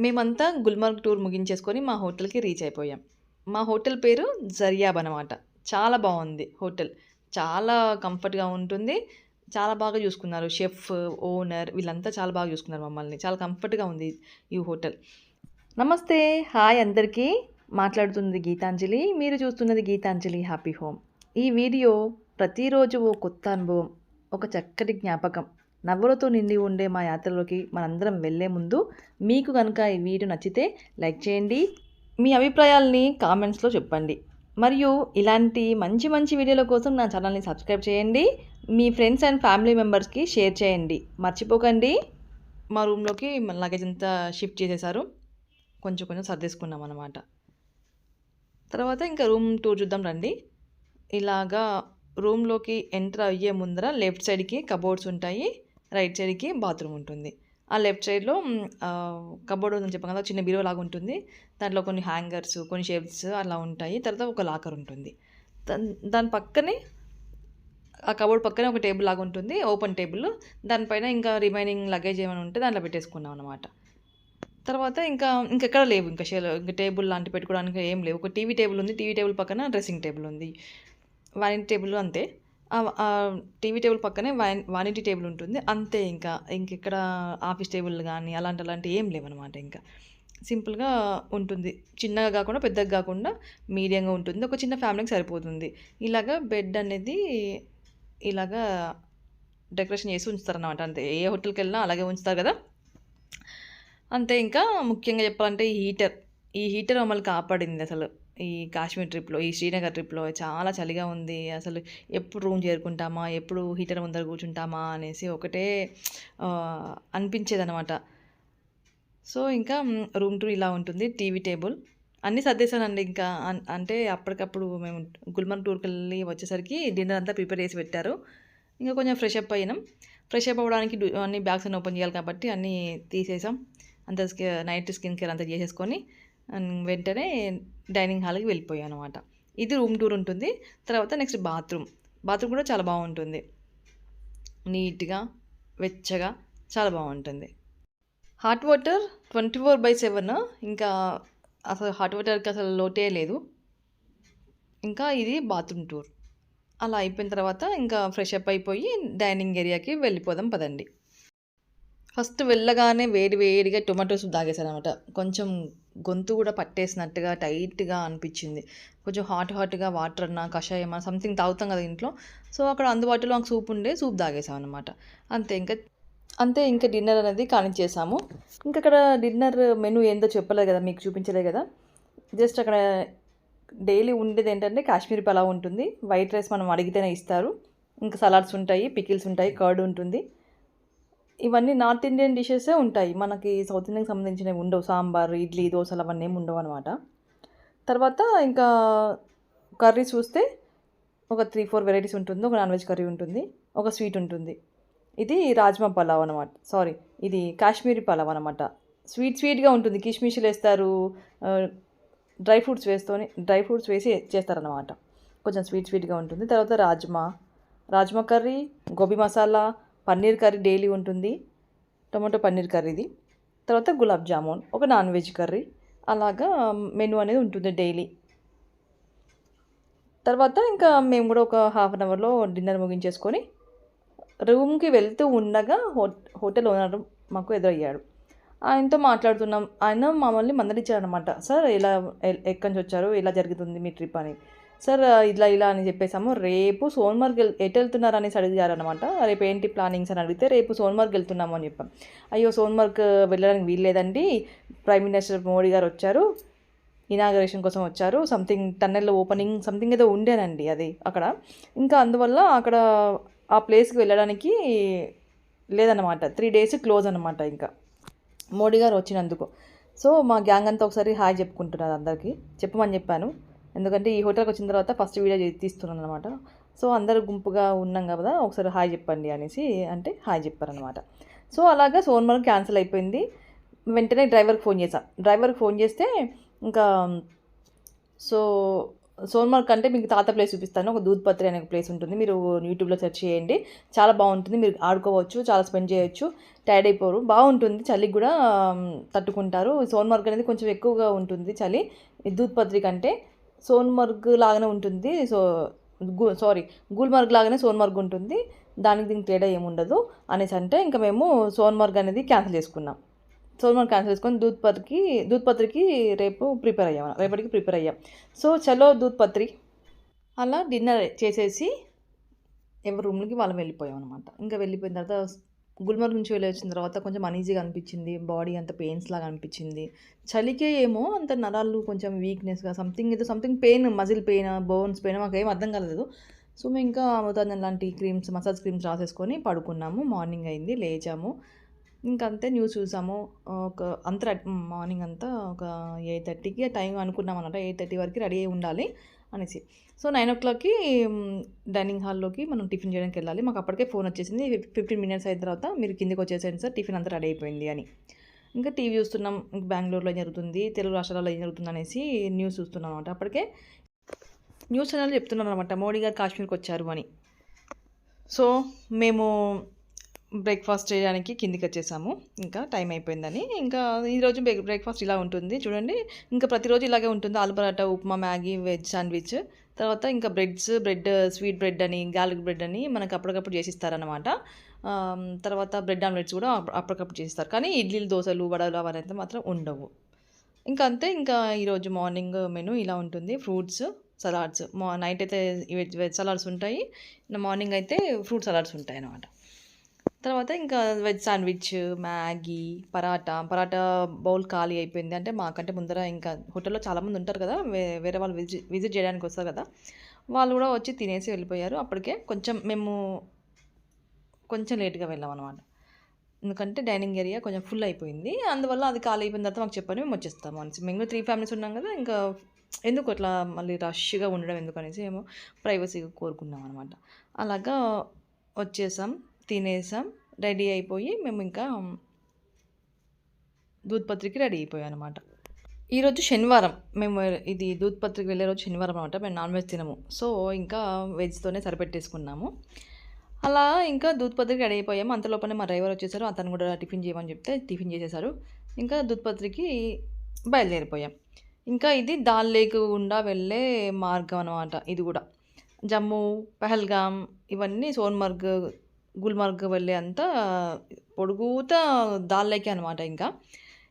మేమంతా గుల్మర్గ్ టూర్ ముగించేసుకొని మా హోటల్‌కి రీచ్ అయిపోయాం. మా హోటల్ పేరు జరియాబ్ అనమాట. చాలా బాగుంది హోటల్. చాలా కంఫర్ట్‌గా ఉంటుంది. చాలా బాగా చూసుకున్నారు. షెఫ్, ఓనర్ వీళ్ళంతా చాలా బాగా చూసుకున్నారు మమ్మల్ని. చాలా కంఫర్ట్‌గా ఉంది ఈ హోటల్. నమస్తే. హాయ్ అందరికీ. మాట్లాడుతున్నది గీతాంజలి. మీరు చూస్తున్నది గీతాంజలి హ్యాపీ హోమ్. ఈ వీడియో ప్రతిరోజు ఓ కొత్త అనుభవం, ఒక చక్కటి జ్ఞాపకం. నవ్వులతో నిండి ఉండే మా యాత్రలోకి మనందరం వెళ్ళే ముందు మీకు కనుక ఈ వీడియో నచ్చితే లైక్ చేయండి. మీ అభిప్రాయాల్ని కామెంట్స్‌లో చెప్పండి. మరియు ఇలాంటి మంచి మంచి వీడియోల కోసం నా ఛానల్‌ని సబ్స్క్రైబ్ చేయండి. మీ ఫ్రెండ్స్ అండ్ ఫ్యామిలీ మెంబర్స్‌కి షేర్ చేయండి. మర్చిపోకండి. మా రూమ్‌లోకి మన లగేజ్ అంతా షిఫ్ట్ చేసేసారు. కొంచెం కొంచెం సర్దేసుకున్నాం అనమాట. తర్వాత ఇంకా రూమ్ టూర్ చూద్దాం రండి. ఇలాగా రూమ్‌లోకి ఎంటర్ అయ్యే ముందర లెఫ్ట్ సైడ్‌కి కబోర్డ్స్ ఉంటాయి. రైట్ సైడ్‌కి బాత్రూమ్ ఉంటుంది. ఆ లెఫ్ట్ సైడ్‌లో కబోర్డ్ ఉందని చెప్పాను కదా! చిన్న బీరువా లాగా ఉంటుంది. దాంట్లో కొన్ని హ్యాంగర్స్, కొన్ని షేప్స్ అలా ఉంటాయి. తర్వాత ఒక లాకర్ ఉంటుంది. దాన్ దాని పక్కనే ఆ కబోర్డ్ పక్కనే ఒక టేబుల్ లాగా ఉంటుంది. Open table. దానిపైన ఇంకా రిమైనింగ్ లగేజ్ ఏమైనా ఉంటే దాంట్లో పెట్టేసుకున్నాం అనమాట. తర్వాత ఇంకా ఇంకెక్కడ లేవు ఇంకా షెల్ ఇంక టేబుల్ లాంటివి పెట్టుకోవడానికి ఏం లేవు. ఒక టీవీ టేబుల్ ఉంది. టీవీ టేబుల్ పక్కన డ్రెస్సింగ్ టేబుల్ ఉంది. వానిటీ టేబుల్ అంతే. టీవీ టేబుల్ పక్కనే వన్ వానిటీ టేబుల్ ఉంటుంది. అంతే ఇంకా. ఇంకెక్కడ ఆఫీస్ టేబుల్ కానీ అలాంటి అలాంటివి ఏం లేవన్నమాట ఇంకా. సింపుల్‌గా ఉంటుంది. చిన్నగా కాకుండా పెద్దగా కాకుండా మీడియంగా ఉంటుంది. ఒక చిన్న ఫ్యామిలీకి సరిపోతుంది. ఇలాగా బెడ్ అనేది ఇలాగా డెకరేషన్ చేసి ఉంచుతారనమాట అంతే. ఏ హోటల్కి వెళ్ళినా అలాగే ఉంచుతారు కదా అంతే ఇంకా ముఖ్యంగా చెప్పాలంటే ఈ హీటర్. ఈ హీటర్ మమ్మల్ని కాపాడింది అసలు. ఈ కాశ్మీర్ ట్రిప్‌లో, ఈ శ్రీనగర్ ట్రిప్‌లో చాలా చలిగా ఉంది. అసలు ఎప్పుడు రూమ్ చేరుకుంటామా? ఎప్పుడు హీటర్ ముందర కూర్చుంటామా? అనేసి ఒకటే అనిపించేది అనిపించేదనమాట. సో, ఇంకా రూమ్ టూర్ ఇలా ఉంటుంది. TV table. అన్నీ సర్దేశానండి ఇంకా. అంటే అప్పటికప్పుడు మేము గుల్మర్గ్ టూర్కి వెళ్ళి వచ్చేసరికి డిన్నర్ అంతా ప్రిపేర్ చేసి పెట్టారు. ఇంకా కొంచెం ఫ్రెష్ అప్ అయినాం. ఫ్రెష్ అప్ అవ్వడానికి అన్ని బ్యాగ్స్ అన్నీ ఓపెన్ చేయాలి కాబట్టి అన్నీ తీసేసాం. అంత నైట్ స్కిన్ కేర్ అంతా చేసేసుకొని వెంటనే డైనింగ్ హాల్‌కి వెళ్ళిపోయాను అనమాట. ఇది రూమ్ టూర్ ఉంటుంది. తర్వాత నెక్స్ట్ బాత్రూమ్. బాత్రూమ్ కూడా చాలా బాగుంటుంది నీట్‌గా, వెచ్చగా చాలా బాగుంటుంది హాట్ వాటర్ 24/7 ఇంకా అసలు హాట్ వాటర్‌కి అసలు లోటే లేదు. ఇంకా ఇది బాత్రూమ్ టూర్. అలా అయిపోయిన తర్వాత ఇంకా ఫ్రెష్ అప్ అయిపోయి డైనింగ్ ఏరియాకి వెళ్ళిపోదాం పదండి. ఫస్ట్ వెళ్ళగానే వేడి వేడిగా టొమాటో సూప్ అనమాట కొంచెం గొంతు కూడా పట్టేసినట్టుగా టైట్‌గా అనిపించింది. కొంచెం హాట్ హాట్‌గా వాటర్ అన్నా, కషాయమా సంథింగ్ తాగుతాం కదా ఇంట్లో. సో, అక్కడ అందుబాటులో మాకు సూప్ ఉండే సూప్ తాగేసాం అనమాట. అంతే ఇంకా అంతే ఇంకా డిన్నర్ అనేది కానిచ్చేసాము. ఇంకా అక్కడ డిన్నర్ మెనూ ఏందో చెప్పలేదు కదా! మీకు చూపించలే కదా! జస్ట్ అక్కడ డైలీ ఉండేది ఏంటంటే కాశ్మీరీ పలావ్ ఉంటుంది. వైట్ రైస్ మనం అడిగితేనే ఇస్తారు. ఇంకా సలాడ్స్ ఉంటాయి, పికిల్స్ ఉంటాయి, కర్డ్ ఉంటుంది. ఇవన్నీ నార్త్ ఇండియన్ డిషెసే ఉంటాయి. మనకి సౌత్ ఇండియన్‌కి సంబంధించినవి ఉండవు. సాంబార్, ఇడ్లీ, దోశలు అవన్నీ ఏమి ఉండవనమాట. తర్వాత ఇంకా కర్రీ చూస్తే ఒక 3, 4 వెరైటీస్ ఉంటుంది. ఒక నాన్ వెజ్ కర్రీ ఉంటుంది. ఒక స్వీట్ ఉంటుంది. ఇది రాజ్మా పలావ్ అనమాట. సారీ ఇది కాశ్మీరీ పలావ్ అనమాట. స్వీట్ స్వీట్‌గా ఉంటుంది. కిష్మిష్‌లేస్తారు. వేస్తారు డ్రై ఫ్రూట్స్ వేస్తోని డ్రై ఫ్రూట్స్ వేసి చేస్తారనమాట. కొంచెం స్వీట్ స్వీట్‌గా ఉంటుంది. తర్వాత rajma, rajma curry, gobi masala, paneer curry daily ఉంటుంది. టొమాటో పన్నీర్ కర్రీది. తర్వాత గులాబ్ జామున్, ఒక నాన్ వెజ్ కర్రీ అలాగా మెనూ అనేది ఉంటుంది డైలీ. తర్వాత ఇంకా మేము కూడా ఒక హాఫ్ అన్ అవర్‌లో డిన్నర్ ముగించేసుకొని రూమ్‌కి వెళ్తూ ఉండగా హోట్ హోటల్ ఓనర్ మాకు ఎదురయ్యాడు. ఆయనతో మాట్లాడుతున్నాం. ఆయన మమ్మల్ని మందలించారనమాట. సార్ ఇలా ఎక్కడి నుంచి వచ్చారు? ఎలా జరుగుతుంది మీ ట్రిప్ అని. సార్ ఇలా ఇలా అని చెప్పేసాము. రేపు సోన్మర్గ్ ఎల్ ఎటెళ్తున్నారు అనేసి అడిగారనమాట. రేపు ఏంటి ప్లానింగ్స్ అని అడిగితే రేపు సోన్మర్గ్ వెళ్తున్నాము అని చెప్పాం. అయ్యో! సోన్మర్గ్ వెళ్ళడానికి వీల్లేదండి. ప్రైమ్ మినిస్టర్ మోడీ గారు వచ్చారు. ఇనాగరేషన్ కోసం వచ్చారు. సంథింగ్ టన్నెల్ ఓపెనింగ్ సంథింగ్ ఏదో ఉండేనండి అది అక్కడ. ఇంకా అందువల్ల అక్కడ ఆ ప్లేస్‌కి వెళ్ళడానికి లేదనమాట. త్రీ డేస్ క్లోజ్ అనమాట ఇంకా. మోడీ గారు వచ్చినందుకు. సో, మా గ్యాంగ్ అంతా ఒకసారి హాయ్ చెప్పుకుంటున్నారు అందరికీ చెప్పమని చెప్పాను. ఎందుకంటే ఈ హోటల్‌కి వచ్చిన తర్వాత ఫస్ట్ వీడియో తీస్తున్నాను అనమాట సో, అందరూ గుంపుగా ఉన్నాం కదా! ఒకసారి హాయ్ చెప్పండి అనేసి అంటే హాయ్ చెప్పారనమాట. సో, అలాగా సోన్మల్ క్యాన్సిల్ అయిపోయింది. వెంటనే డ్రైవర్‌కి ఫోన్ చేశాను డ్రైవర్‌కి ఫోన్ చేస్తే ఇంకా సో, సోన్మార్గ్ అంటే మీకు తాత ప్లేస్ చూపిస్తాను. ఒక దూద్పత్రి అనే ఒక ప్లేస్ ఉంటుంది. మీరు యూట్యూబ్లో సెర్చ్ చేయండి. చాలా బాగుంటుంది. మీరు ఆడుకోవచ్చు చాలా స్పెండ్ చేయొచ్చు. టైర్డ్ అయిపోరు. బాగుంటుంది. చలికి కూడా తట్టుకుంటారు. సోన్మార్గ్ అనేది కొంచెం ఎక్కువగా ఉంటుంది చలి. ఈ దూద్పత్రి కంటే సోన్మర్గ్ లాగానే ఉంటుంది. సో గు సారీ గుల్మర్గ్ లాగానే సోన్మర్గ్ ఉంటుంది దానికి దీనికి తేడా ఏముండదు అనేసి అంటే ఇంకా మేము సోన్మర్గ్ అనేది క్యాన్సిల్ చేసుకున్నాం. సోన్మర్గ్ క్యాన్సిల్ చేసుకొని దూత్పత్రికి దూత్పత్రికి రేపు ప్రిపేర్ అయ్యాం రేపటికి ప్రిపేర్ అయ్యాం. సో చలో దూత్పత్రి. అలా డిన్నర్ చేసేసి ఎవరి రూమ్లకి వాళ్ళం వెళ్ళిపోయాం అనమాట ఇంకా వెళ్ళిపోయిన తర్వాత గుల్మర్గ్ నుంచి వెళ్ళి వచ్చిన తర్వాత కొంచెం అనీజీగా అనిపించింది. బాడీ అంత పెయిన్స్ లాగా అనిపించింది. చలికే ఏమో అంత నరాలు కొంచెం వీక్నెస్గా సంథింగ్ ఏదో something pain muscle pain bones pain మాకు ఏం అర్థం కాలేదు. సో మేము ఇంకా అమృతాంజన్ లాంటి క్రీమ్స్ మసాజ్ క్రీమ్స్ రాసేసుకొని పడుకున్నాము. మార్నింగ్ అయింది లేచాము. ఇంకంతే అంతే న్యూస్ చూసాము. ఒక అంతా మార్నింగ్ అంతా ఒక ఎయిట్ థర్టీకి టైం అనుకున్నాం అనమాట ఎయిట్ థర్టీ వరకు రెడీ అయి ఉండాలి అనేసి. సో నైన్ ఓ క్లాక్కి డైనింగ్ హాల్లోకి మనం టిఫిన్ చేయడానికి వెళ్ళాలి. మాకు అప్పటికే ఫోన్ వచ్చేసింది. ఫిఫ్టీన్ మినిట్స్ అయిన తర్వాత మీరు కిందికి వచ్చేసేయండి సార్. టిఫిన్ అంతా రెడీ అయిపోయింది అని. ఇంకా టీవీ చూస్తున్నాం. బెంగళూరులో ఏం జరుగుతుంది? తెలుగు రాష్ట్రాలలో ఏం జరుగుతుంది అనేసి న్యూస్ చూస్తున్నాం అనమాట అప్పటికే న్యూస్ ఛానల్ చెప్తున్నారు అనమాట మోడీ గారు కాశ్మీర్కి వచ్చారు అని. సో మేము బ్రేక్ఫాస్ట్ చేయడానికి కిందికి వచ్చేసాము. ఇంకా టైం అయిపోయిందని. ఇంకా ఈరోజు బ్రేక్ బ్రేక్ఫాస్ట్ ఇలా ఉంటుంది. చూడండి. ఇంకా ప్రతిరోజు ఇలాగే ఉంటుంది. Aloo paratha upma Maggi veg sandwich తర్వాత ఇంకా బ్రెడ్స్ బ్రెడ్ స్వీట్ బ్రెడ్ అని గార్లిక్ బ్రెడ్ అని మనకు అప్పటికప్పుడు చేసిస్తారనమాట తర్వాత బ్రెడ్ ఆమ్లెట్స్ కూడా అప్పటికప్పుడు చేసిస్తారు. కానీ ఇడ్లీలు దోశలు వడలు అవన్నీ మాత్రం ఉండవు. ఇంకా అంతే. ఇంకా ఈరోజు మార్నింగ్ మెను ఇలా ఉంటుంది. ఫ్రూట్స్ సలాడ్స్ మా నైట్ అయితే వెజ్ వెజ్ సలాడ్స్ ఉంటాయి. మార్నింగ్ అయితే ఫ్రూట్ సలాడ్స్ ఉంటాయి అన్నమాట తర్వాత ఇంకా veg sandwich Maggi paratha. Paratha bowl ఖాళీ అయిపోయింది. అంటే మాకంటే ముందర ఇంకా హోటల్లో చాలామంది ఉంటారు కదా వేరే వాళ్ళు విజిట్ విజిట్ చేయడానికి వస్తారు కదా వాళ్ళు కూడా వచ్చి తినేసి వెళ్ళిపోయారు. అప్పటికే కొంచెం మేము కొంచెం లేట్గా వెళ్ళాం అనమాట ఎందుకంటే డైనింగ్ ఏరియా కొంచెం ఫుల్ అయిపోయింది. అందువల్ల అది ఖాళీ అయిపోయిన తర్వాత మాకు చెప్పని మేము వచ్చేస్తాము అనేసి. మేము త్రీ ఫ్యామిలీస్ ఉన్నాం కదా ఇంకా ఎందుకు అట్లా మళ్ళీ రష్గా ఉండడం ఎందుకు అనేసి మేము ప్రైవసీగా కోరుకున్నాం అనమాట అలాగా వచ్చేసాం. తినేసాం. రెడీ అయిపోయి మేము ఇంకా దూద్పత్రికి రెడీ అయిపోయాం అనమాట ఈరోజు శనివారం. మేము ఇది దూద్పత్రికి వెళ్ళే రోజు శనివారం అనమాట మేము నాన్ వెజ్ తినము. సో ఇంకా వెజ్తోనే సరిపెట్టేసుకున్నాము. అలా ఇంకా దూద్పత్రికి రెడీ అయిపోయాము. అంతలోపనే మా డ్రైవర్ వచ్చేసారు. అతను కూడా టిఫిన్ చేయమని చెప్తే టిఫిన్ చేసేసారు. ఇంకా దూత్పత్రికి బయలుదేరిపోయాం. ఇంకా ఇది దాల్ లేక్ గుండా వెళ్ళే మార్గం అనమాట ఇది కూడా. జమ్మూ పహల్గామ్ ఇవన్నీ సోన్మర్గ్ గుల్మర్గ్ వెళ్ళే అంతా పొడుగుతా దాల్లోకి అనమాట ఇంకా.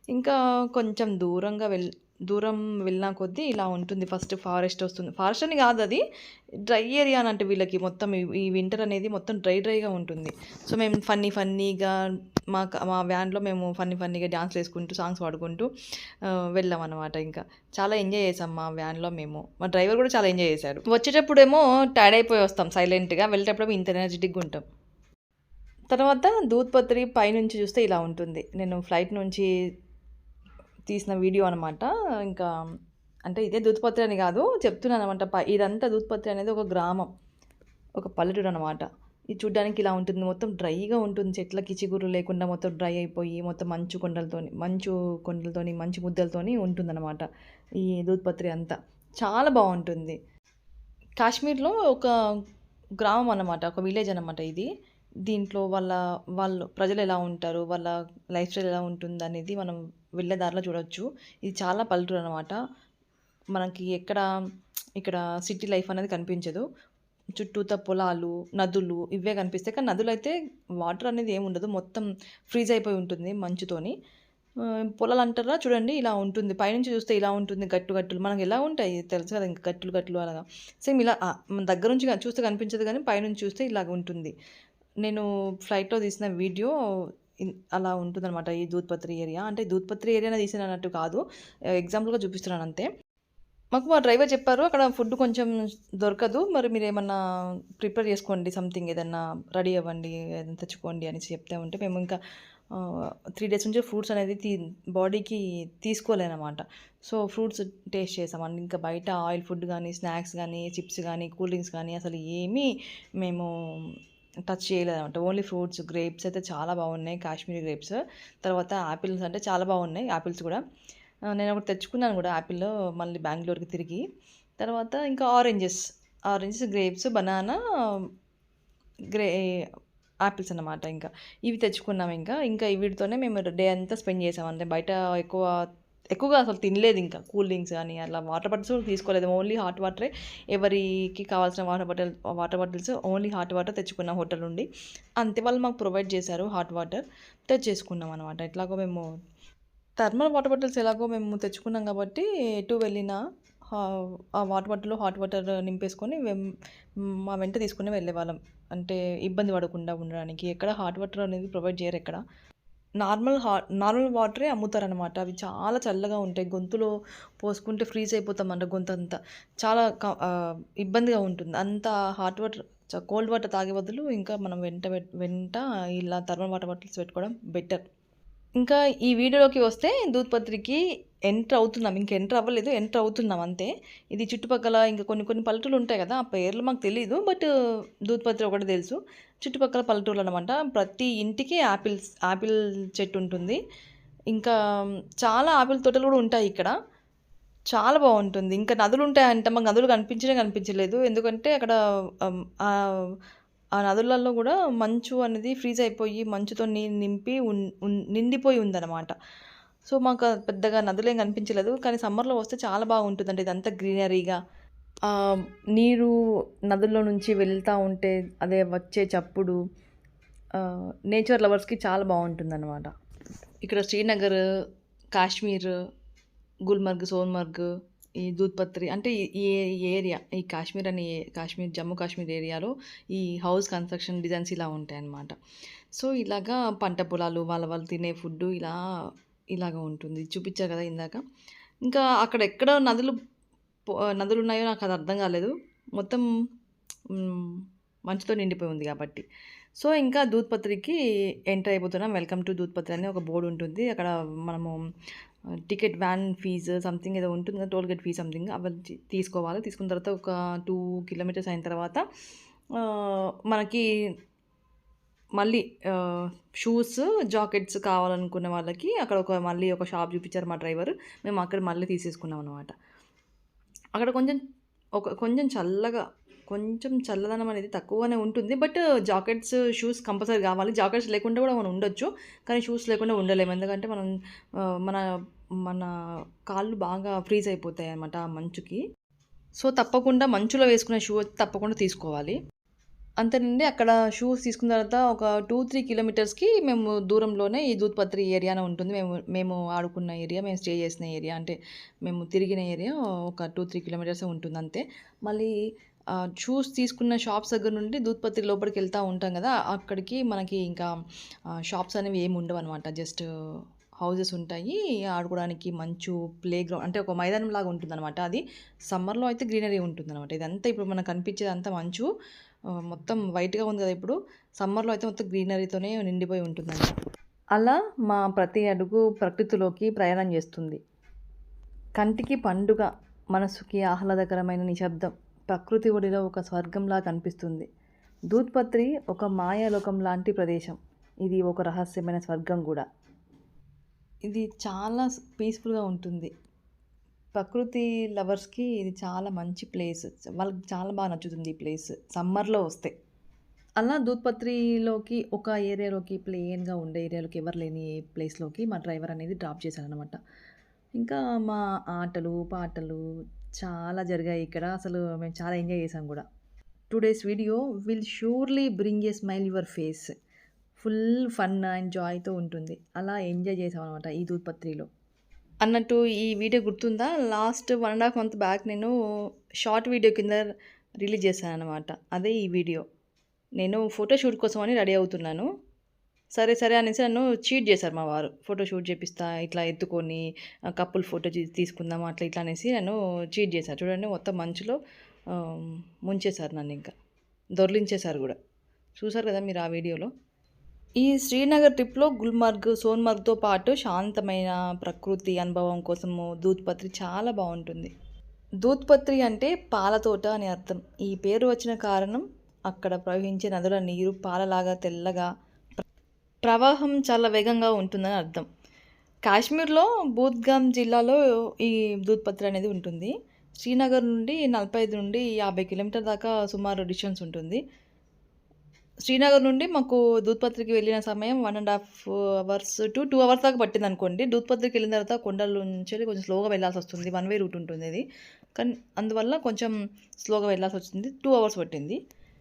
ఇంకా కొంచెం దూరంగా వెళ్ దూరం వెళ్ళిన కొద్దీ ఇలా ఉంటుంది. ఫస్ట్ ఫారెస్ట్ వస్తుంది. ఫారెస్ట్ అని కాదు అది డ్రై ఏరియా అన్నట్టు వీళ్ళకి మొత్తం ఈ- వింటర్ అనేది మొత్తం డ్రై డ్రైగా ఉంటుంది. సో మేము ఫన్నీ ఫన్నీగా మా మా వ్యాన్లో మేము ఫన్నీ ఫన్నీగా డ్యాన్స్ వేసుకుంటూ సాంగ్స్ పాడుకుంటూ వెళ్ళాం అనమాట ఇంకా. చాలా ఎంజాయ్ చేసాం మా వ్యాన్లో మేము. మా డ్రైవర్ కూడా చాలా ఎంజాయ్ చేశాడు. వచ్చేటప్పుడేమో టైర్డ్ అయిపోయి వస్తాం సైలెంట్గా. వెళ్ళేటప్పుడు ఇంత ఎనర్జెటిక్గా ఉంటాం. తర్వాత దూద్పత్రి పైనుంచి చూస్తే ఇలా ఉంటుంది. నేను ఫ్లైట్ నుంచి తీసిన వీడియో అనమాట ఇంకా అంటే ఇదే దూత్పత్రి అని కాదు చెప్తున్నాను అనమాట ప- ఇదంతా దూత్పత్రి అనేది ఒక గ్రామం ఒక పల్లెటూరు అనమాట ఇది చూడ్డానికి ఇలా ఉంటుంది. మొత్తం డ్రైగా ఉంటుంది. చెట్లకి చిగురు లేకుండా మొత్తం డ్రై అయిపోయి మొత్తం మంచు కొండలతోని మంచు కొండలతోని మంచు ముద్దలతోని ఉంటుందన్నమాట ఈ దూత్పత్రి అంతా. చాలా బాగుంటుంది. కాశ్మీర్లో ఒక గ్రామం అన్నమాట ఒక విలేజ్ అనమాట ఇది. దీంట్లో వాళ్ళ వాళ్ళు ప్రజలు ఎలా ఉంటారు వాళ్ళ లైఫ్ స్టైల్ ఎలా ఉంటుంది అనేది మనం వెళ్ళే దారిలో చూడవచ్చు ఇది చాలా పల్లెటూరు అనమాట మనకి ఎక్కడ ఇక్కడ సిటీ లైఫ్ అనేది కనిపించదు. చుట్టూత పొలాలు నదులు ఇవే కనిపిస్తాయి. కానీ నదులు అయితే వాటర్ అనేది ఏమి ఉండదు. మొత్తం ఫ్రీజ్ అయిపోయి ఉంటుంది మంచుతోని. పొలాలు అంటారా? చూడండి ఇలా ఉంటుంది. పైనుంచి చూస్తే ఇలా ఉంటుంది. గట్టు గట్టులు మనకు ఎలా ఉంటాయి? తెలుసు కదా ఇంకా గట్టులు గట్టులు అలాగా. సేమ్ ఇలా మన దగ్గర నుంచి చూస్తే కనిపించదు కానీ పైనుంచి చూస్తే ఇలాగ ఉంటుంది. నేను ఫ్లైట్లో తీసిన వీడియో అలా ఉంటుందన్నమాట ఈ దూత్పత్రి ఏరియా అంటే దూత్పత్రి ఏరియా తీసిన అన్నట్టు కాదు. ఎగ్జాంపుల్గా చూపిస్తున్నాను అంతే. మాకు మా డ్రైవర్ చెప్పారు అక్కడ ఫుడ్ కొంచెం దొరకదు మరి మీరు ఏమన్నా ప్రిపేర్ చేసుకోండి సంథింగ్ ఏదన్నా రెడీ అవ్వండి ఏదైనా తెచ్చుకోండి అనేసి చెప్తే ఉంటే మేము ఇంకా త్రీ డేస్ నుంచి ఫ్రూట్స్ అనేది తీ బాడీకి తీసుకోలేనమాట. సో ఫ్రూట్స్ టేస్ట్ చేసాం. ఇంకా బయట ఆయిల్ ఫుడ్ కానీ స్నాక్స్ కానీ చిప్స్ కానీ కూల్ డ్రింక్స్ కానీ అసలు ఏమీ మేము టచ్ చేయలేదన్నమాట. ఓన్లీ ఫ్రూట్స్ గ్రేప్స్ అయితే చాలా బాగున్నాయి. కాశ్మీరీ గ్రేప్స్. తర్వాత యాపిల్స్ అంటే చాలా బాగున్నాయి యాపిల్స్ కూడా. నేను ఒకటి తెచ్చుకున్నాను కూడా యాపిల్ మళ్ళీ బెంగళూరుకి తిరిగి. తర్వాత ఇంకా oranges. Oranges grapes banana grey apples అన్నమాట ఇంకా. ఇవి తెచ్చుకున్నాం ఇంకా. ఇంకా వీటితోనే మేము డే అంతా స్పెండ్ చేసాం. అంటే బయట ఎక్కువ ఎక్కువగా అసలు తినలేదు ఇంకా కూల్ డ్రింక్స్ కానీ అలా వాటర్ బాటిల్స్ కూడా తీసుకోలేదు. ఓన్లీ హాట్ వాటరే. ఎవరికి కావాల్సిన water bottle water bottles only hot water తెచ్చుకున్నాం హోటల్ నుండి అంతే వాళ్ళు మాకు ప్రొవైడ్ చేశారు హాట్ వాటర్ తెచ్చేసుకున్నాం అనమాట ఎట్లాగో మేము థర్మల్ వాటర్ బాటిల్స్ ఎలాగో మేము తెచ్చుకున్నాం కాబట్టి ఎటు వెళ్ళినా ఆ వాటర్ బాటిల్లో హాట్ వాటర్ నింపేసుకొని మా వెంట తీసుకుని వెళ్ళే వాళ్ళం అంటే ఇబ్బంది పడకుండా ఉండడానికి. ఎక్కడ హాట్ వాటర్ అనేది ప్రొవైడ్ చేయరు ఎక్కడ. నార్మల్ హా నార్మల్ వాటరే అమ్ముతారనమాట అవి చాలా చల్లగా ఉంటాయి. గొంతులో పోసుకుంటే ఫ్రీజ్ అయిపోతామంట గొంతు అంతా చాలా ఇబ్బందిగా ఉంటుంది. అంత హాట్ వాటర్ కోల్డ్ వాటర్ తాగే బదులు ఇంకా మనం వెంట వెంట ఇలా థర్మల్ వాటర్ బాటిల్స్ పెట్టుకోవడం బెటర్ ఇంకా ఈ వీడియోలోకి వస్తే దూత్పత్రికి ఎంటర్ అవుతున్నాం. ఇంక ఎంటర్ అవ్వలేదు ఎంటర్ అవుతున్నాం అంతే. ఇది చుట్టుపక్కల ఇంకా కొన్ని కొన్ని పల్లెటూళ్ళు ఉంటాయి కదా ఆ పేర్లు మాకు తెలియదు బట్ దూత్పత్రి ఒకటి తెలుసు. చుట్టుపక్కల పల్లెటూర్లు అనమాట ప్రతి ఇంటికి యాపిల్స్ యాపిల్ చెట్టు ఉంటుంది. ఇంకా చాలా ఆపిల్ తోటలు కూడా ఉంటాయి ఇక్కడ. చాలా బాగుంటుంది. ఇంకా నదులు ఉంటాయంట. మాకు నదులు కనిపించనే కనిపించలేదు. ఎందుకంటే అక్కడ ఆ నదులలో కూడా మంచు అనేది ఫ్రీజ్ అయిపోయి మంచుతో నింపి నిండిపోయి ఉందన్నమాట. సో మాకు పెద్దగా నదులేం కనిపించలేదు. కానీ సమ్మర్లో వస్తే చాలా బాగుంటుందండి ఇదంతా గ్రీనరీగా. నీరు నదుల్లో నుంచి వెళ్తూ ఉంటే అదే వచ్చే చప్పుడు నేచర్ లవర్స్కి చాలా బాగుంటుంది అనమాట ఇక్కడ శ్రీనగర్ కాశ్మీర్ గుల్మర్గ్ సోన్మర్గ్ ఈ దూద్పత్రి అంటే ఈ ఏరియా ఈ కాశ్మీర్ అనే కాశ్మీర్ జమ్మూ కాశ్మీర్ ఏరియాలో ఈ హౌస్ కన్స్ట్రక్షన్ డిజైన్స్ ఇలా ఉంటాయి అన్నమాట సో ఇలాగా పంట పొలాలు వాళ్ళ వాళ్ళు తినే ఫుడ్ ఇలా ఇలాగ ఉంటుంది. చూపించారు కదా ఇందాక. ఇంకా అక్కడ ఎక్కడ నదులు నదులు ఉన్నాయో నాకు అది అర్థం కాలేదు. మొత్తం మంచుతో నిండిపోయి ఉంది కాబట్టి. సో ఇంకా దూత్పత్రికి ఎంటర్ అయిపోతున్నాం. వెల్కమ్ టు దూత్పత్రి అని ఒక బోర్డు ఉంటుంది. అక్కడ మనము టికెట్ వ్యాన్ ఫీజు సంథింగ్ ఏదో ఉంటుంది టోల్ గేట్ ఫీ సంథింగ్ అవి తీసుకోవాలి. తీసుకున్న తర్వాత ఒక టూ కిలోమీటర్స్ అయిన తర్వాత మనకి మళ్ళీ షూస్ జాకెట్స్ కావాలనుకున్న వాళ్ళకి అక్కడ ఒక మళ్ళీ ఒక షాప్ చూపించారు మా డ్రైవర్. మేము అక్కడ మళ్ళీ తీసేసుకున్నాం అనమాట అక్కడ కొంచెం ఒక కొంచెం చల్లగా కొంచెం చల్లదనం అనేది తక్కువనే ఉంటుంది. బట్ జాకెట్స్ షూస్ కంపల్సరీ కావాలి. జాకెట్స్ లేకుండా కూడా మనం ఉండొచ్చు. కానీ షూస్ లేకుండా ఉండలేము. ఎందుకంటే మనం మన మన కాళ్ళు బాగా ఫ్రీజ్ అయిపోతాయి అన్నమాట ఆ మంచుకి. సో తప్పకుండా మంచులో వేసుకునే షూ తప్పకుండా తీసుకోవాలి. అంతేనండి అక్కడ షూస్ తీసుకున్న తర్వాత ఒక టూ త్రీ కిలోమీటర్స్కి మేము దూరంలోనే ఈ దూత్పత్రి ఏరియానే ఉంటుంది. మేము మేము ఆడుకున్న ఏరియా మేము స్టే చేసిన ఏరియా. అంటే మేము తిరిగిన ఏరియా ఒక టూ త్రీ కిలోమీటర్స్ ఉంటుంది అంతే. మళ్ళీ షూస్ తీసుకున్న షాప్స్ దగ్గర నుండి దూత్పత్రి లోపలికి వెళ్తూ ఉంటాం కదా అక్కడికి మనకి ఇంకా షాప్స్ అనేవి ఏమి ఉండవు అనమాట జస్ట్ హౌజెస్ ఉంటాయి. ఆడుకోవడానికి మంచు ప్లే గ్రౌండ్ అంటే ఒక మైదానం లాగా ఉంటుంది అనమాట అది సమ్మర్లో అయితే గ్రీనరీ ఉంటుంది అనమాట ఇదంతా ఇప్పుడు మనకు కనిపించేది అంతా మంచు. మొత్తం వైట్గా ఉంది కదా ఇప్పుడు. సమ్మర్లో అయితే మొత్తం గ్రీనరీతోనే నిండిపోయి ఉంటుందండి అలా మా ప్రతి అడుగు ప్రకృతిలోకి ప్రయాణం చేస్తుంది. కంటికి పండుగ మనసుకి ఆహ్లాదకరమైన నిశ్శబ్దం ప్రకృతి ఒడిలో ఒక స్వర్గంలా కనిపిస్తుంది. దూత్పత్రి ఒక మాయాలోకం లాంటి ప్రదేశం. ఇది ఒక రహస్యమైన స్వర్గం కూడా. ఇది చాలా పీస్ఫుల్గా ఉంటుంది. ప్రకృతి లవర్స్కి ఇది చాలా మంచి ప్లేస్. వాళ్ళకి చాలా బాగా నచ్చుతుంది ఈ ప్లేస్. సమ్మర్లో వస్తే. అలా దూత్పత్రిలోకి ఒక ఏరియాలోకి ప్లెయిన్గా ఉండే ఏరియాలోకి ఎవరు లేని ప్లేస్లోకి మా డ్రైవర్ అనేది డ్రాప్ చేశారనమాట ఇంకా మా ఆటలు పాటలు చాలా జరిగాయి ఇక్కడ. అసలు మేము చాలా ఎంజాయ్ చేసాం కూడా. Two days video will surely bring a smile your face. Full fun and జాయ్తో ఉంటుంది. అలా ఎంజాయ్ చేసాం అనమాట ఈ దూత్పత్రిలో. అన్నట్టు ఈ వీడియో గుర్తుందా? Last one and half month back నేను షార్ట్ వీడియో కింద రిలీజ్ చేశాను అనమాట అదే ఈ వీడియో నేను ఫోటోషూట్ కోసం అని రెడీ అవుతున్నాను. సరే సరే అనేసి నన్ను చీట్ చేశారు మా వారు. ఫోటో షూట్ చేపిస్తా ఇట్లా ఎత్తుకొని కప్పుల్ ఫోటో తీసుకుందాం అట్లా ఇట్లా అనేసి నన్ను చీట్ చేశారు. చూడండి మొత్తం మంచులో ముంచేశారు నన్ను ఇంకా. దొర్లించేశారు కూడా. చూసారు కదా మీరు ఆ వీడియోలో ఈ శ్రీనగర్ ట్రిప్లో గుల్మార్గ్ సోన్మార్గ్తో పాటు శాంతమైన ప్రకృతి అనుభవం కోసము దూత్పత్రి చాలా బాగుంటుంది. దూత్పత్రి అంటే పాలతోట అని అర్థం. ఈ పేరు వచ్చిన కారణం అక్కడ ప్రవహించే నదుల నీరు పాలలాగా తెల్లగా ప్రవాహం చాలా వేగంగా ఉంటుందని అర్థం. కాశ్మీర్లో బూద్గామ్ జిల్లాలో ఈ దూత్పత్రి అనేది ఉంటుంది. శ్రీనగర్ నుండి 45 నుండి 50 కిలోమీటర్ దాకా సుమారు డిస్టెన్స్ ఉంటుంది. శ్రీనగర్ నుండి మాకు దూత్పత్రికి వెళ్ళిన సమయం one and half hours to two hours దాకా పట్టింది అనుకోండి దూత్పత్రికి వెళ్ళిన తర్వాత కొండల నుంచి కొంచెం స్లోగా వెళ్ళాల్సొస్తుంది. వన్ వే రూట్ ఉంటుందది. కానీ అందువల్ల కొంచెం స్లోగా వెళ్ళాల్సొచ్చింది. 2 అవర్స్ పట్టింది.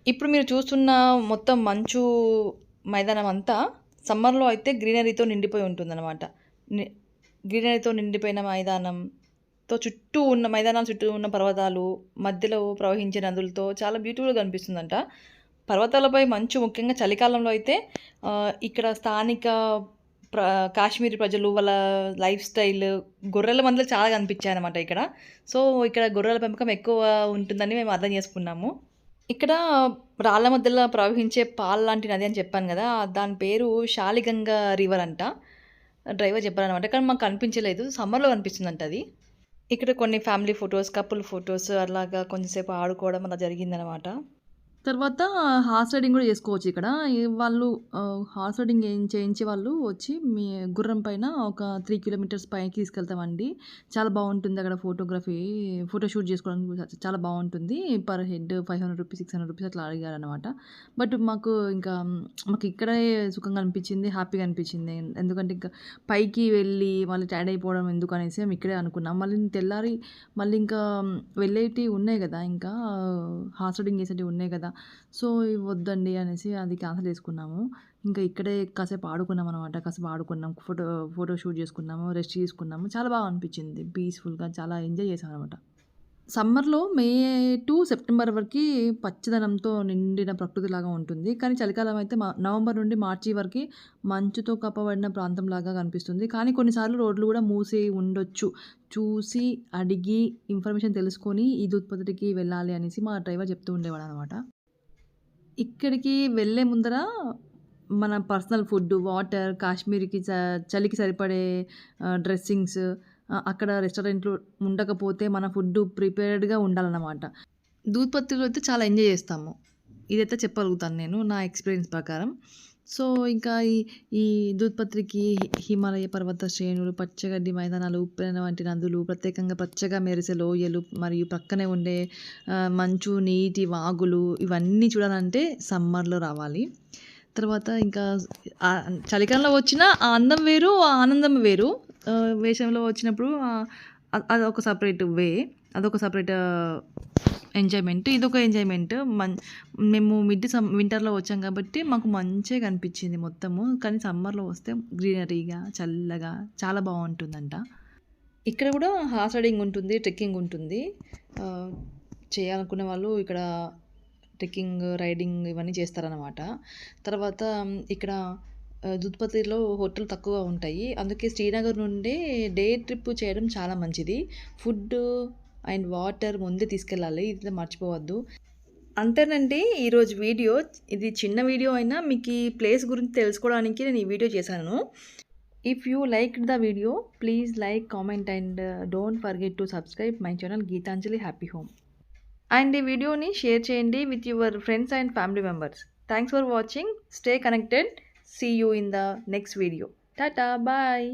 ఇప్పుడు మీరు చూస్తున్న మొత్తం మంచు మైదానం అంతా సమ్మర్‌లో అయితే గ్రీనరీతో నిండిపోయి ఉంటుందన్నమాట గ్రీనరీతో నిండిపోయిన మైదానంతో చుట్టూ ఉన్న మైదానాల చుట్టూ ఉన్న పర్వతాలు, మధ్యలో ప్రవహించే నదులతో చాలా బ్యూటిఫుల్‌గా కనిపిస్తుందంట. పర్వతాలపై మంచు ముఖ్యంగా చలికాలంలో అయితే ఇక్కడ స్థానిక ప్ర కాశ్మీరీ ప్రజలు వాళ్ళ లైఫ్ స్టైల్ గొర్రెల మందులు చాలా కనిపించాయి అనమాట ఇక్కడ. సో, ఇక్కడ గొర్రెల పెంపకం ఎక్కువ ఉంటుందని మేము అర్థం చేసుకున్నాము. ఇక్కడ రాళ్ళ మధ్యలో ప్రవహించే పాల్ లాంటి నది అని చెప్పాను కదా దాని పేరు శాలిగంగా రివర్ అంట. డ్రైవర్ చెప్పారనమాట. కానీ మాకు కనిపించలేదు. సమ్మర్‌లో కనిపిస్తుందంట అది. ఇక్కడ కొన్ని ఫ్యామిలీ ఫొటోస్ కపుల్ ఫొటోస్ అలాగా కొంచెంసేపు ఆడుకోవడం అలా జరిగిందనమాట. తర్వాత హార్స్ రైడింగ్ కూడా చేసుకోవచ్చు ఇక్కడ. వాళ్ళు హార్స్ రైడింగ్ ఏం చేయించే వాళ్ళు వచ్చి మీ గుర్రం పైన ఒక త్రీ కిలోమీటర్స్ పైకి తీసుకెళ్తామండి. చాలా బాగుంటుంది అక్కడ ఫోటోగ్రఫీ, ఫోటో షూట్ చేసుకోవడానికి చాలా బాగుంటుంది per head five hundred rupees six hundred rupees అట్లా అడిగారనమాట. బట్ మాకు ఇంకా మాకు ఇక్కడే సుఖంగా అనిపించింది. హ్యాపీగా అనిపించింది. ఎందుకంటే ఇంకా పైకి వెళ్ళి మళ్ళీ టైడ్ అయిపోవడం ఎందుకు అనేసి మేము ఇక్కడే అనుకున్నాం. మళ్ళీ తెల్లారి మళ్ళీ ఇంకా వెళ్ళేటివి ఉన్నాయి కదా ఇంకా హార్స్ రైడింగ్ చేసేటివి ఉన్నాయి కదా సో, ఇవి వద్దండి అనేసి అది క్యాన్సిల్ చేసుకున్నాము. ఇంకా ఇక్కడే కాసేపు ఆడుకున్నాం అనమాట కాసేపు ఆడుకున్నాం. ఫోటో ఫోటో షూట్ చేసుకున్నాము. రెస్ట్ తీసుకున్నాము. చాలా బాగా అనిపించింది. పీస్‌ఫుల్‌గా చాలా ఎంజాయ్ చేశామనమాట. సమ్మర్‌లో మే టు సెప్టెంబర్ వరకి పచ్చదనంతో నిండిన ప్రకృతిలాగా ఉంటుంది. కానీ చలికాలం అయితే మ నవంబర్ నుండి మార్చి వరకు మంచుతో కప్పబడిన ప్రాంతంలాగా కనిపిస్తుంది. కానీ కొన్నిసార్లు రోడ్లు కూడా మూసి ఉండొచ్చు. చూసి, అడిగి, ఇన్ఫర్మేషన్ తెలుసుకొని ఇది ఉత్పత్తికి వెళ్ళాలి అనేసి మా డ్రైవర్ చెప్తూ ఉండేవాడు అనమాట ఇక్కడికి వెళ్ళే ముందర మన పర్సనల్ ఫుడ్, వాటర్, కాశ్మీర్‌కి చ చలికి సరిపడే డ్రెస్సింగ్స్ అక్కడ రెస్టారెంట్లు ఉండకపోతే మన ఫుడ్ ప్రిపేర్డ్‌గా ఉండాలన్నమాట దూత్పత్తిలో అయితే చాలా ఎంజాయ్ చేస్తాము. ఇదైతే చెప్పగలుగుతాను నేను నా ఎక్స్‌పీరియన్స్ ప్రకారం. సో, ఇంకా ఈ ఈ దూత్పత్రికి హిమాలయ పర్వత శ్రేణులు, పచ్చగడ్డి మైదానాలు, ఉప్పెన వంటి నదులు, ప్రత్యేకంగా పచ్చగా మెరిసే లోయలు మరియు ప్రక్కనే ఉండే మంచు, నీటి వాగులు ఇవన్నీ చూడాలంటే సమ్మర్‌లో రావాలి. తర్వాత ఇంకా చలికాలంలో వచ్చిన ఆ అందం వేరు, ఆ ఆనందం వేరు. వేషంలో వచ్చినప్పుడు అది ఒక అదొక వే. అదొక సపరేట్ ఎంజాయ్‌మెంట్. ఇదొక ఎంజాయ్‌మెంట్. మన్ మేము మిడ్ సమ్ వింటర్‌లో వచ్చాం కాబట్టి మాకు మంచిగా కనిపించింది మొత్తము. కానీ సమ్మర్‌లో వస్తే గ్రీనరీగా, చల్లగా చాలా బాగుంటుందంట ఇక్కడ కూడా హార్స్ రైడింగ్ ఉంటుంది. ట్రెక్కింగ్ ఉంటుంది. చేయాలనుకునే వాళ్ళు ఇక్కడ ట్రెక్కింగ్, రైడింగ్ ఇవన్నీ చేస్తారనమాట. తర్వాత ఇక్కడ ఆహ్, హోటల్ తక్కువగా ఉంటాయి. అందుకే శ్రీనగర్ నుండి డే ట్రిప్ చేయడం చాలా మంచిది. ఫుడ్ అండ్ వాటర్ ముందే తీసుకెళ్ళాలి. ఇది మర్చిపోవద్దు. అంతేనండి ఈరోజు వీడియో. ఇది చిన్న వీడియో అయినా మీకు ఈ ప్లేస్ గురించి తెలుసుకోవడానికి నేను ఈ వీడియో చేశాను. If you like the video please like, comment and don't forget to subscribe my channel Geethanjali happy home. And ఈ వీడియోని షేర్ చేయండి with your friends and family members. Thanks for watching. Stay connected. See you in the next video. Tata! Bye.